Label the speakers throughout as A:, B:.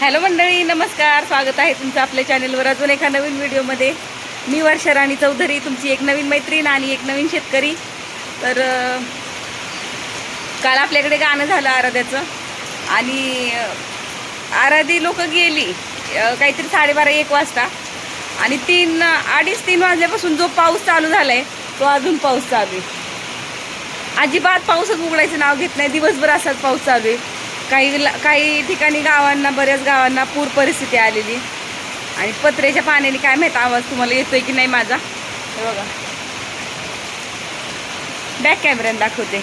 A: Hello मंडळी नमस्कार. स्वागत आहे तुमचं आपल्या चॅनेलवर अजून एका नवीन व्हिडिओमध्ये. मी वर्षा राणी चौधरी तुमची एक नवीन मैत्रीण आणि एक नवीन शेतकरी. तर काल आपल्याकडे गाणं झालं आराध्याचं. आणि आराधी लोक गेली. काहीतरी साडेबारा एक वाजता. आणि तीन अडीच तीन वाजल्यापासून जो पाऊस चालू झालाय तो अजून पाऊस चालू आहे. अजिबात पाऊसच उघडायचं नाव घेत नाही. दिवसभर असाच पाऊस चालू आहे. काही काही ठिकाणी गावांना बऱ्याच गावांना पूर परिस्थिती आलेली. आणि पत्र्याच्या पाण्याने काय माहीत आवाज तुम्हाला येतोय की नाही माझा? हे बघा. बॅक कॅमेऱ्याने दाखवते.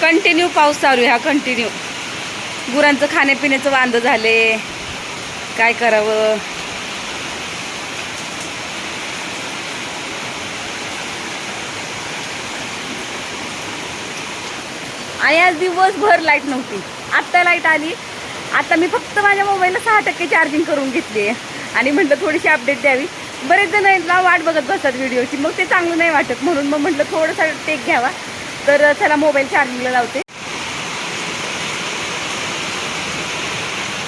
A: कंटिन्यू पाऊस चालू आहे हा कंटिन्यू गुरांचं खाण्यापिण्याचं वांद झाले. काय करावं? आणि आज दिवसभर लाइट नव्हती. आत्ता लाइट आली. आता मी फक्त माझ्या मोबाईलला सहा टक्के चार्जिंग करून घेतली आहे. आणि म्हटलं थोडीशी अपडेट द्यावी. बरेच जण वाट बघत बसतात व्हिडिओची मग ते चांगलं नाही वाटत म्हणून मग म्हटलं थोडंसं टेक घ्यावा. तर चला मोबाईल चार्जिंगला लावते.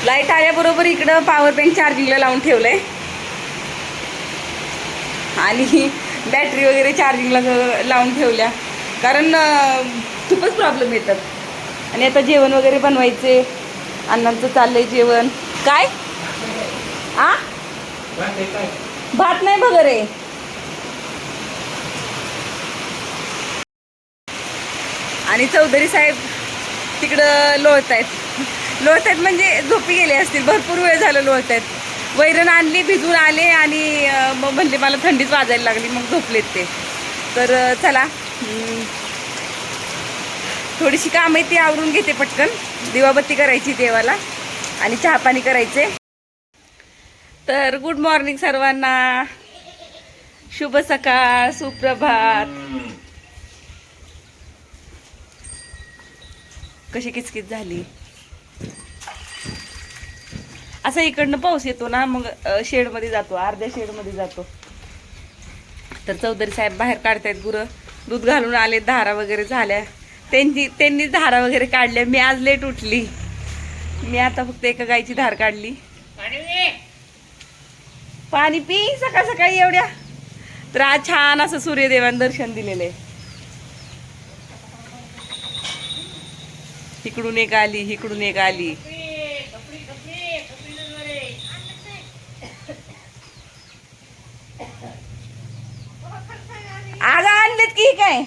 A: लाइट आल्याबरोबर इकडं पॉवर बँक चार्जिंगला लावून ठेवलंय. आणि बॅटरी वगैरे चार्जिंगला लावून ठेवल्या. कारण खूपच प्रॉब्लेम येतात. आणि आता जेवण वगैरे बनवायचे. अण्णांचं चाललंय जेवण. काय? आ? भात नाही वगैरे आणि चौधरी साहेब तिकडं लोळत आहेत लोळत आहेत म्हणजे झोपी गेले असतील. भरपूर वेळ झालं लोळत आहेत वैरण आणली भिजून आले आणि मग म्हणले मला थंडीच वाजायला लागली मग झोपलेत ते. तर चला. थोडीशी काम आहे ती आवरून घेते पटकन. दिवाबत्ती करायची देवाला आणि चहा पाणी करायचे. तर गुड मॉर्निंग सर्वांना. शुभ सकाळ सुप्रभात. कशी किचकिच झाली? असा इकडनं पाऊस येतो ना मग शेडमध्ये जातो अर्ध्या शेडमध्ये जातो. तर चौधरी साहेब बाहेर काढतायत गुरं. दूध घालून आले धारा वगैरे झाल्या. त्यांची त्यांनी धारा वगैरे काढल्या. मी आज लेट उठली. मी आता फक्त एका गायची धार काढली. पाणी पी. सकाळ सकाळी एवढ्या. तर आज छान असं सूर्यदेवान दर्शन दिलेलं आहे. इकडून एक आली इकडून एक आली. आज आणलेत की काय?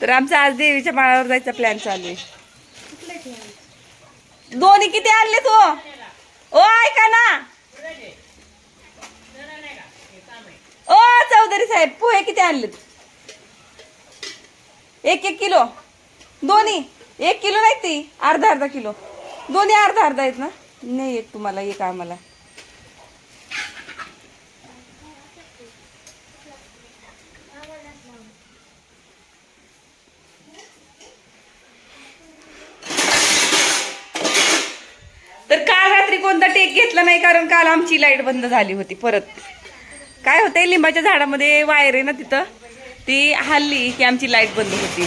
A: तर आमचा आज देवीच्या माळावर जायचा प्लॅन चालू आहे. दोन्ही किती आणले तू हो? ओ ऐका ना. ओ चौधरी साहेब पोहे किती आणलेत? एक एक किलो. दोन्ही. एक किलो नाही ती अर्धा अर्धा किलो. दोन्ही अर्धा अर्धा आहेत ना? नाही एक तुम्हाला एक आम्हाला तर काल रात्री कोणता टेक घेतला नाही कारण काल आमची लाइट बंद झाली होती परत. काय होतंय लिंबाच्या झाडामध्ये वायर आहे ना तिथं? ती हल्ली की आमची लाइट बंद होती.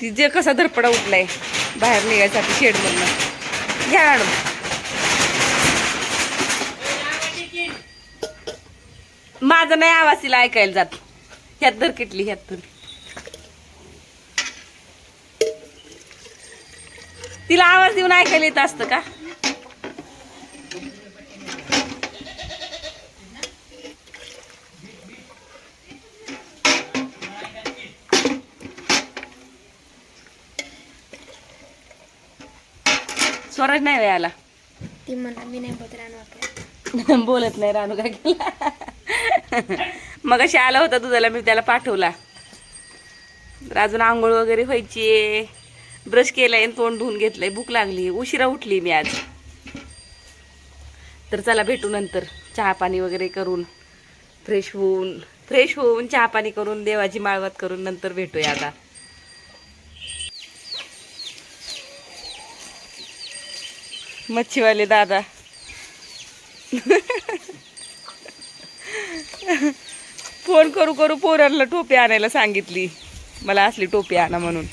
A: ती जे कसा धरपडा उठलाय बाहेर निघायसाठी शेडमधनं घ्या मॅडम माझं नाही आवाज तिला ऐकायला जात. ह्यात धर किटली ह्यात धर. तिला आवाज देऊन ऐकायला येत असतं का? स्वराज नाही वेळाला
B: ती म्हणा मी नाही बोलत रानू आपल्या
A: बोलत नाही रानू काय केला? मग अशी आला होता दुधाला मी त्याला पाठवला. तर अजून आंघोळ वगैरे व्हायची ब्रश केलाय आणि तोंड धुवून घेतलंय. भूक लागली. उशिरा उठली मी आज. तर चला भेटू नंतर. चहा पाणी वगैरे करून फ्रेश होऊन फ्रेश होऊन चहा पाणी करून देवाची माळवत करून नंतर भेटूया आता. मच्छीवाले दादा. फोन करू करू पोरांना टोपी आणायला सांगितली. मला असली टोपी आणा म्हणून.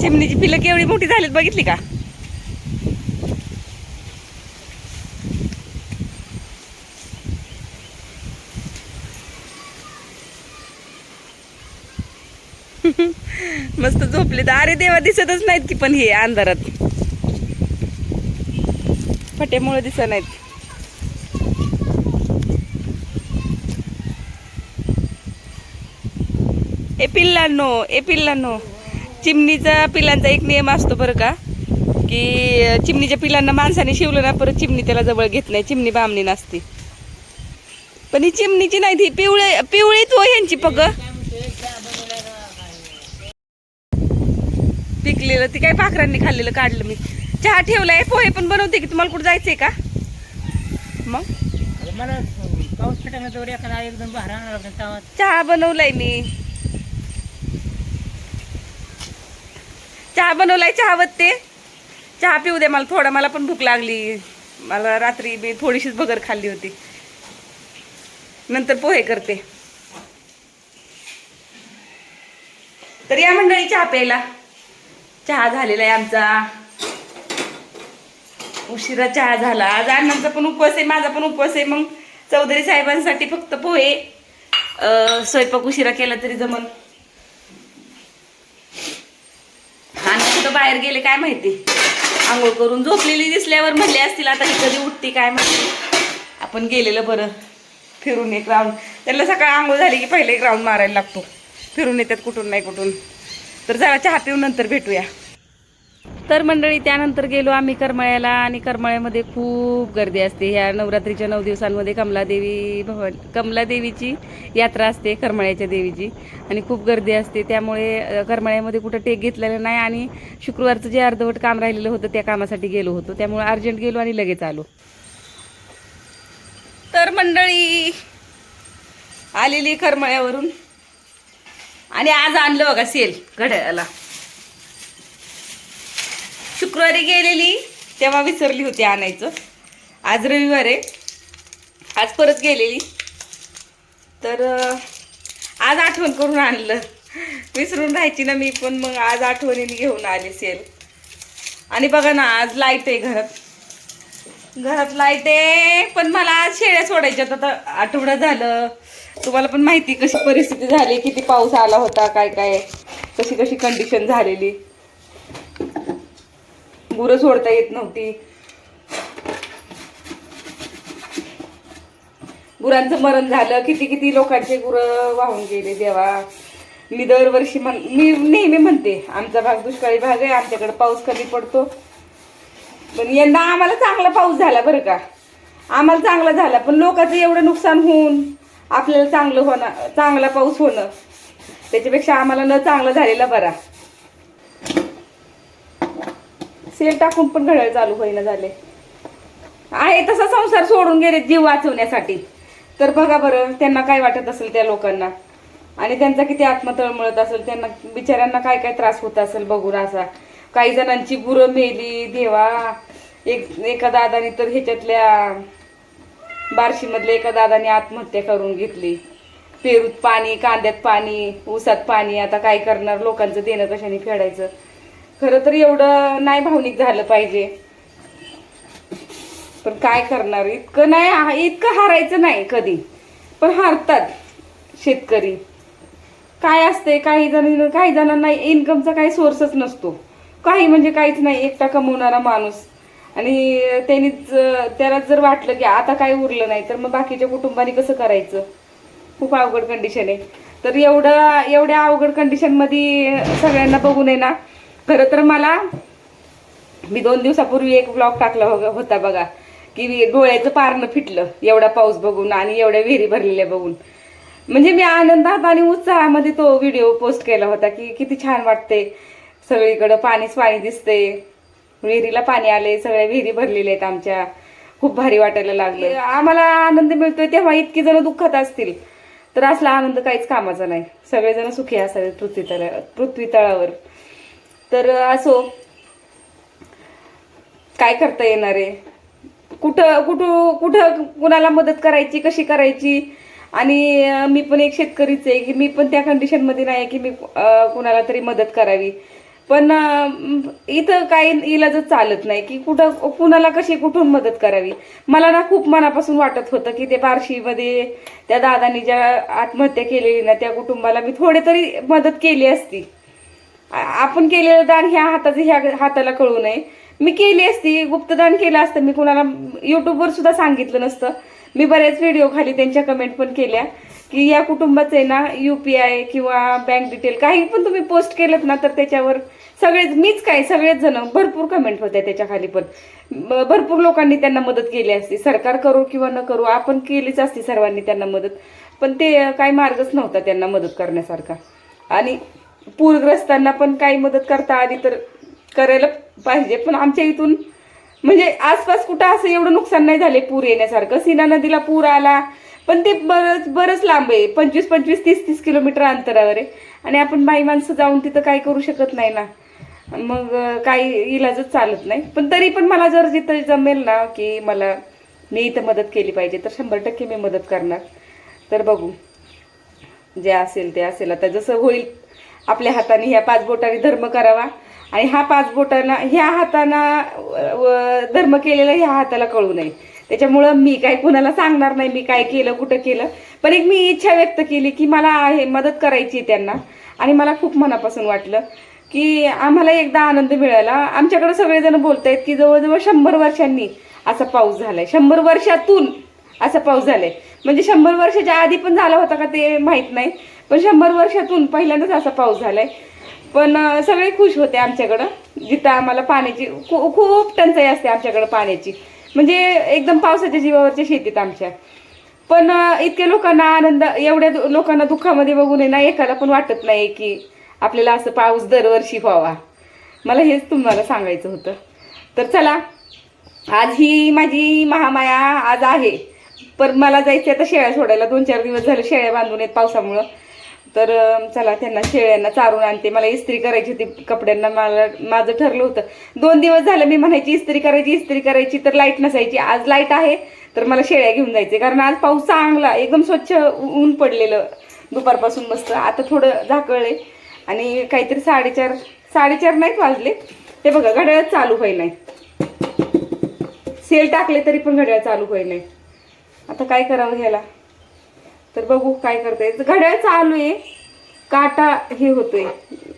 A: चिमणीची पिलं केवढी मोठी झालीत बघितली का? मस्त झोपले तर अरे देवा दिसतच नाहीत की पण हे अंधारात. फटेमुळे दिसत नाहीत. ए पिल्लांनो ए पिल्लांनो. चिमणीचा पिल्लांचा एक नियम असतो बरं का की चिमणीच्या पिल्लांना माणसाने शिवलं ना परत चिमणी त्याला जवळ घेत नाही. चिमणी बामणी नसते. पण ही चिमणीची नाही ती पिवळे पिवळीच हो ह्यांची पग. पिकलेलं ती काय पाखरांनी खाल्लेलं काढलं मी. चहा ठेवलाय पोहे पण बनवते की तुम्हाला कुठं जायचंय का? मग?
C: मला पाऊस पेटायला जवळ एखादा एकदम बाहेर आणावं लागेल तेव्हा
A: चहा बनवलाय मी. चहा बनवलाय चहा वत्ते चहा पिऊ दे मला थोडा मला पण भूक लागली. मला रात्री मी थोडीशीच बगर खाल्ली होती. नंतर पोहे करते. तर या मंडळी चहा प्यायला. चहा झालेला आहे आमचा. उशिरा चहा झाला. आज अण्णांचा पण उपवास आहे माझा पण उपवास आहे. मग चौधरी साहेबांसाठी फक्त पोहे. स्वयंपाक उशिरा केला तरी जमन आणि कुठं बाहेर गेले काय माहिती? आंघोळ करून झोपलेली दिसल्यावर म्हणले असतील आता ही कधी उठते काय माहिती? आपण गेलेलं बरं. फिरून एक राऊंड त्यांना सकाळ आंघोळ झाली की पहिले एक राऊंड मारायला लागतो. फिरून येतात कुठून नाही कुठून. तर जरा चहा पिऊन नंतर भेटूया. तर मंडळी त्यानंतर गेलो आम्ही करमळ्याला आणि करमळ्यामध्ये खूप गर्दी असते. ह्या नवरात्रीच्या नऊ दिवसांमध्ये कमलादेवी भवन कमलादेवीची यात्रा असते करमळ्याच्या देवीची. आणि खूप गर्दी असते. त्यामुळे करमळ्यामध्ये कुठं टेक घेतलेलं नाही आणि शुक्रवारचं जे अर्धवट काम राहिलेलं होतं त्या कामासाठी गेलो होतो. त्यामुळे अर्जंट गेलो आणि लगेच आलो. तर मंडळी आलेली करमळ्यावरून. आणि आज आणलं बघा सेल घड्याळाला शुक्रवारी गेलेली तेव्हा विसरली होती आणायचं. आज रविवार आहे. आज परत गेलेली. तर आज आठवण करून आणलं. विसरून राहायची ना मी पण मग आज आठवणीने घेऊन आले सेल. आणि बघा ना आज लाइट आहे घरात. घरात लाइट पण मला आज शेळ्या सोडायच्या आता आठवडा झालं. तुम्हाला पण माहिती कशी परिस्थिती झाली किती पाऊस आला होता काय काय कशी कशी कंडिशन झालेली. गुरं सोडता येत नव्हती. गुरांचं मरण झालं. किती किती लोकांचे गुरं वाहून गेले देवा. मी दरवर्षी म्हण मी नेहमी म्हणते आमचा भाग दुष्काळी भाग आहे आमच्याकडे पाऊस कमी पडतो. पण यंदा आम्हाला चांगला पाऊस झाला बरं का. आम्हाला चांगला झाला पण लोकांचं एवढं नुकसान होऊन आपल्याला चांगलं होणं चांगला पाऊस होणं त्याच्यापेक्षा आम्हाला न चांगला झालेला बरा. सेल टाकून पण घड्याळ चालू होईना झाले. आहे तसा संसार सोडून गेले जीव वाचवण्यासाठी. तर बघा बरं त्यांना काय वाटत असेल त्या लोकांना? आणि त्यांचा किती आत्मतळमळत असेल त्यांना बिचाऱ्यांना काय काय त्रास होत असेल बघून असा. काही जणांची गुरं मेली देवा एक एका दादानी तर ह्याच्यातल्या बार्शीमधल्या एका दादाने आत्महत्या करून घेतली. पेरूत पाणी कांद्यात पाणी ऊसात पाणी आता काय करणार? लोकांचं देणं कशाने फेडायचं? खरं तर एवढं नाही भावनिक झालं पाहिजे. पण काय करणार? इतकं नाही हा- इतकं हारायचं नाही कधी. पण हारतात शेतकरी. काय असते काही जण काही जणांना इन्कमचा काही सोर्सच नसतो. काही म्हणजे काहीच नाही एकटा कमवणारा माणूस. आणि त्यांनीच त्याला जर वाटलं की आता काही उरलं नाही तर मग बाकीच्या कुटुंबाने कसं करायचं? खूप अवघड कंडिशन आहे. तर एवढं एवढ्या अवघड कंडिशनमध्ये सगळ्यांना बघून आहे ना खरं तर मला मी दोन दिवसापूर्वी एक ब्लॉग टाकला हो, होता बघा की डोळ्याचं पारणं फिटलं एवढा पाऊस बघून आणि एवढ्या विहिरी भरलेल्या बघून. म्हणजे मी आनंदात आणि उत्साहामध्ये तो व्हिडिओ पोस्ट केला होता की किती छान वाटते सगळीकडं पाणीच पाणी दिसते विहिरीला पाणी आले सगळ्या विहिरी भरलेल्या आहेत आमच्या. खूप भारी वाटायला लागले आम्हाला आनंद मिळतोय तेव्हा इतकी जण दुःखात असतील. तर असला आनंद काहीच कामाचा नाही. सगळेजण सुखी असावे पृथ्वी तळा पृथ्वी तळावर. तर असो काय करता येणार आहे? कुठं कुठं कुठं कुणाला मदत करायची कशी करायची? आणि मी पण एक शेतकरीच आहे की मी पण त्या कंडिशनमध्ये नाही की मी कुणाला तरी मदत करावी. पण इथं काही इलाजच चालत नाही की कुठं कुणाला कशी कुठून मदत करावी? मला ना खूप मनापासून वाटत होतं की ते बार्शीमध्ये त्या दादानी ज्या आत्महत्या केलेली ना त्या कुटुंबाला मी थोडे तरी मदत केली असती. आपण केलेलं दान ह्या हाताचं ह्या हाताला कळू नये. मी केली असती गुप्तदान केलं असतं मी कुणाला युट्यूबवर सुद्धा सांगितलं नसतं. मी बऱ्याच व्हिडिओ खाली त्यांच्या कमेंट पण केल्या की या कुटुंबाचं आहे ना यू पी आय किंवा बँक डिटेल काही पण तुम्ही पोस्ट केलं ना तर त्याच्यावर सगळेच मीच काय सगळेच जण भरपूर कमेंट होत्या त्याच्याखाली पण भरपूर लोकांनी त्यांना मदत केली असती. सरकार करू किंवा न करू आपण केलीच असती सर्वांनी त्यांना मदत. पण ते काही मार्गच नव्हता त्यांना मदत करण्यासारखा. आणि पूरग्रस्तांना पण काही मदत करता आली तर करायला पाहिजे. पण आमच्या इथून म्हणजे आसपास कुठं असं एवढं नुकसान नाही झाले पूर येण्यासारखं. सीना नदीला पूर आला. पण ते बरंच बरंच लांब आहे. पंचवीस पंचवीस तीस तीस किलोमीटर अंतरावर आहे. आणि आपण बाई माणसं जाऊन तिथं काही करू शकत नाही ना. मग काही इलाजच चालत नाही. पण तरी पण मला जर जिथं जमेल ना की मला मी इथं मदत केली पाहिजे तर शंभर टक्के मी मदत करणार. तर बघू. जे असेल ते असेल. आता जसं होईल आपल्या हाताने ह्या पाच बोटाने धर्म करावा. आणि हा पाच बोटांना ह्या हाताना व- धर्म केलेला ह्या हाताला कळू नये. त्याच्यामुळं मी काय कुणाला सांगणार नाही मी काय केलं कुठं केलं. पण एक मी इच्छा व्यक्त केली की मला हे मदत करायची त्यांना. आणि मला खूप मनापासून वाटलं. की आम्हाला एकदा आनंद मिळाला. आमच्याकडे सगळेजण बोलत आहेत की जवळजवळ शंभर वर्षांनी असा पाऊस झालाय. शंभर वर्षातून असा पाऊस झालाय. म्हणजे शंभर वर्षाच्या आधी पण झाला होता का ते माहीत नाही पण शंभर वर्षातून पहिल्यांदाच असा पाऊस झालाय. पण सगळे खुश होते आमच्याकडं जिथं आम्हाला पाण्याची खू- खूप टंचाई असते आमच्याकडं पाण्याची. म्हणजे एकदम पावसाच्या जीवावरच्या शेतीत आमच्या. पण इतक्या लोकांना आनंद एवढ्या दु- लोकांना दुःखामध्ये बघून ना एकाला पण वाटत नाही की आपल्याला असं पाऊस दरवर्षी व्हावा. मला हेच तुम्हाला सांगायचं होतं. तर चला आज ही माझी महामाया आज आहे. पर मला जायचं आता शेळ्या सोडायला. दोन चार दिवस झाले शेळ्या बांधून येत पावसामुळं. तर चला त्यांना शेळ्यांना चारून आणते. मला इस्त्री करायची होती कपड्यांना. मला माझं ठरलं होतं. दोन दिवस झालं मी म्हणायची इस्त्री करायची इस्त्री करायची तर लाइट नसायची. आज लाइट आहे तर मला शेळ्या घेऊन जायचे कारण आज पाऊस चांगला एकदम स्वच्छ ऊन पडलेलं. दुपारपासून मस्त. आता थोडं झाकळले आणि काहीतरी साडेचार साडेचार नाहीत वाजले. ते बघा घड्याळ चालू होईल नाही सेल टाकले तरी पण घड्याळ चालू होई नाही आता काय करावं ह्याला? तर बघू काय करता येईल घड्याळ चालू आहे. काटा हे होतोय.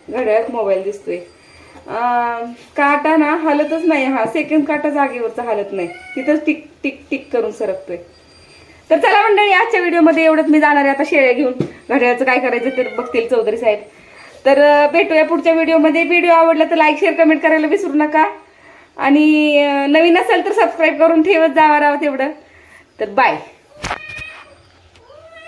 A: घड्याळात मोबाईल दिसतोय. काटा ना हलतच नाही हा. सेकंड काटा जागेवरचा हलत नाही. तिथंच टिक टिक टिक करून सरकतोय. तर चला मंडळी आजच्या व्हिडिओमध्ये एवढंच. मी जाणार आहे आता शेळ्या घेऊन. घड्याळाचं काय करायचं तर बघतील चौधरी साहेब. तर भेटूया पुढच्या व्हिडिओमध्ये. व्हिडिओ आवडला तर लाईक शेअर कमेंट करायला विसरू नका. आणि नवीन असेल तर सबस्क्राईब करून ठेवत जावा राहा तेवढं. तर बाय